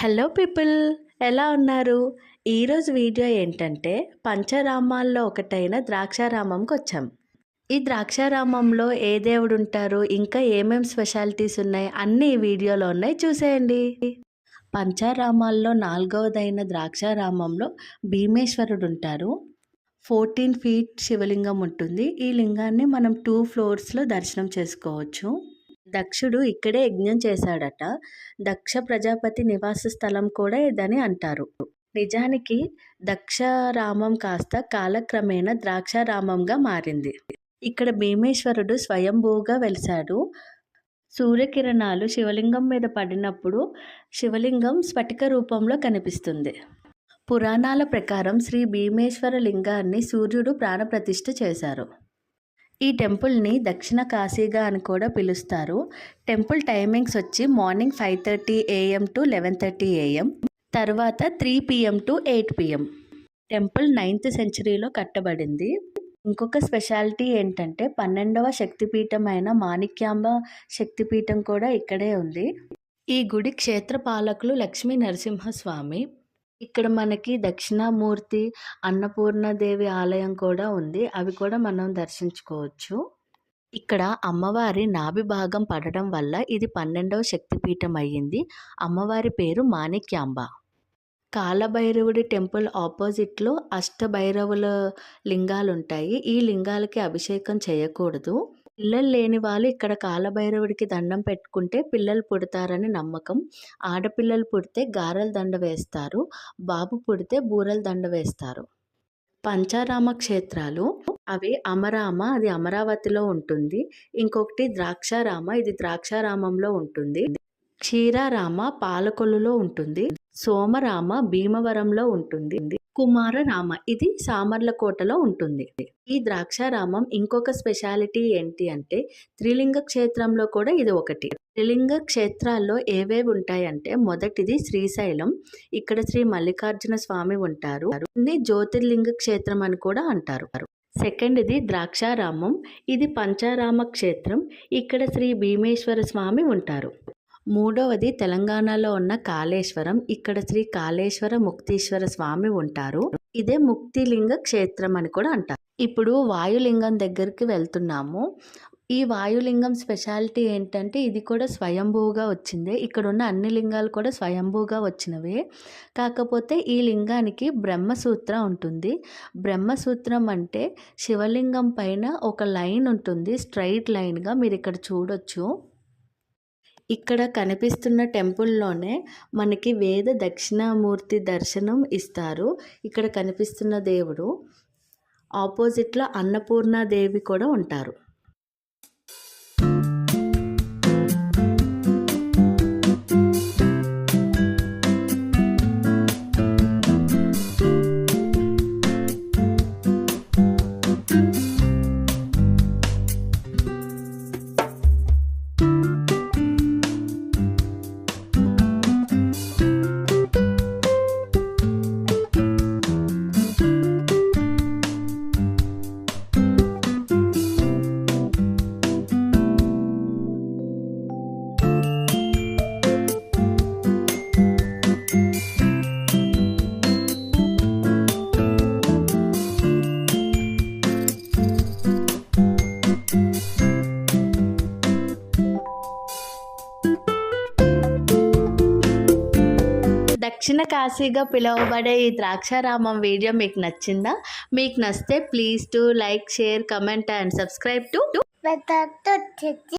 Hello people ఎలా ఉన్నారు? ఈరోజు వీడియో ఏంటంటే పంచరామాల్లో ఒకటైన ద్రాక్షారామంకి వచ్చాం ఈ ద్రాక్షారామంలో ఏ దేవుడు ఉంటారు ఇంకా ఏమేం స్పెషాలిటీస్ ఉన్నాయి అన్నీ ఈ వీడియోలో ఉన్నాయి చూసేయండి. పంచారామాల్లో నాలుగవదైన ద్రాక్షారామంలో భీమేశ్వరుడు ఉంటారు ఫోర్టీన్ ఫీట్ శివలింగం ఉంటుంది ఈ లింగాన్ని మనం టూ ఫ్లోర్స్లో దర్శనం చేసుకోవచ్చు. దక్షుడు ఇక్కడే యజ్ఞం చేశాడట. దక్ష ప్రజాపతి నివాస స్థలం కూడా ఇదని అంటారు. నిజానికి దక్షరామం కాస్త కాలక్రమేణా ద్రాక్షారామంగా మారింది. ఇక్కడ భీమేశ్వరుడు స్వయంభూగా వెలిశాడు. సూర్యకిరణాలు శివలింగం మీద పడినప్పుడు శివలింగం స్ఫటిక రూపంలో కనిపిస్తుంది. పురాణాల ప్రకారం శ్రీ భీమేశ్వర లింగాన్ని సూర్యుడు ప్రాణప్రతిష్ఠ చేశారు. ఈ టెంపుల్ని దక్షిణ కాశీగా అని కూడా పిలుస్తారు. టెంపుల్ టైమింగ్స్ వచ్చి morning five thirty AM to eleven thirty AM తర్వాత three PM to eight PM. Temple ninth సెంచరీలో కట్టబడింది. ఇంకొక స్పెషాలిటీ ఏంటంటే పన్నెండవ శక్తిపీఠం అయిన మాణిక్యాంబ శక్తిపీఠం కూడా ఇక్కడే ఉంది. ఈ గుడి క్షేత్ర పాలకులు లక్ష్మీ నరసింహస్వామి ఇక్కడ మనకి దక్షిణామూర్తి అన్నపూర్ణదేవి ఆలయం కూడా ఉంది. అవి కూడా మనం దర్శించుకోవచ్చు. ఇక్కడ అమ్మవారి నాభి భాగం పడడం వల్ల ఇది పన్నెండవ శక్తిపీఠం అయ్యింది. అమ్మవారి పేరు మాణిక్యాంబ. కాలభైరవుడి టెంపుల్ ఆపోజిట్లో అష్టభైరవుల లింగాలు ఉంటాయి ఈ లింగాలకి అభిషేకం చేయకూడదు. పిల్లలు లేని వాళ్ళు ఇక్కడ కాలభైరవుడికి దండం పెట్టుకుంటే పిల్లలు పుడతారని నమ్మకం. ఆడపిల్లలు పుడితే గారెల దండ వేస్తారు. బాబు పుడితే బూరెల దండ వేస్తారు. పంచారామ క్షేత్రాలు అవి అమరామ అది అమరావతిలో ఉంటుంది. ఇంకొకటి ద్రాక్షారామ ఇది ద్రాక్షారామంలో ఉంటుంది. క్షీరారామ పాలకొల్లులో ఉంటుంది. సోమరామ భీమవరంలో ఉంటుంది. కుమారరామ ఇది సామర్లకోటలో ఉంటుంది. ఈ ద్రాక్షారామం ఇంకొక స్పెషాలిటీ ఏంటి అంటే త్రిలింగ క్షేత్రంలో కూడా ఇది ఒకటి. త్రిలింగ క్షేత్రాల్లో ఏవేవి ఉంటాయంటే మొదటిది శ్రీశైలం. ఇక్కడ శ్రీ మల్లికార్జున స్వామి ఉంటారు. జ్యోతిర్లింగ క్షేత్రం అని కూడా అంటారు. సెకండ్ ఇది ద్రాక్షారామం. ఇది పంచారామ క్షేత్రం. ఇక్కడ శ్రీ భీమేశ్వర స్వామి ఉంటారు. మూడవది తెలంగాణలో ఉన్న కాళేశ్వరం. ఇక్కడ శ్రీ కాళేశ్వర ముక్తీశ్వర స్వామి ఉంటారు. ఇదే ముక్తిలింగ క్షేత్రం అని కూడా అంటారు. ఇప్పుడు వాయులింగం దగ్గరికి వెళ్తున్నాము. ఈ వాయులింగం స్పెషాలిటీ ఏంటంటే ఇది కూడా స్వయంభూగా వచ్చింది. ఇక్కడ ఉన్న అన్ని లింగాలు కూడా స్వయంభూగా వచ్చినవే. కాకపోతే ఈ లింగానికి బ్రహ్మసూత్రం ఉంటుంది. బ్రహ్మసూత్రం అంటే శివలింగం పైన ఒక లైన్ ఉంటుంది. స్ట్రైట్ లైన్గా మీరు ఇక్కడ చూడొచ్చు. ఇక్కడ కనిపిస్తున్న టెంపుల్లోనే మనకి వేద దక్షిణామూర్తి దర్శనం ఇస్తారు. ఇక్కడ కనిపిస్తున్న దేవుడు ఆపోజిట్లో అన్నపూర్ణాదేవి కూడా ఉంటారు. దక్షిణ కాశీగా పిలువబడే ఈ ద్రాక్షారామం వీడియో మీకు నచ్చిందా? మీకు నచ్చితే please to like share comment and subscribe to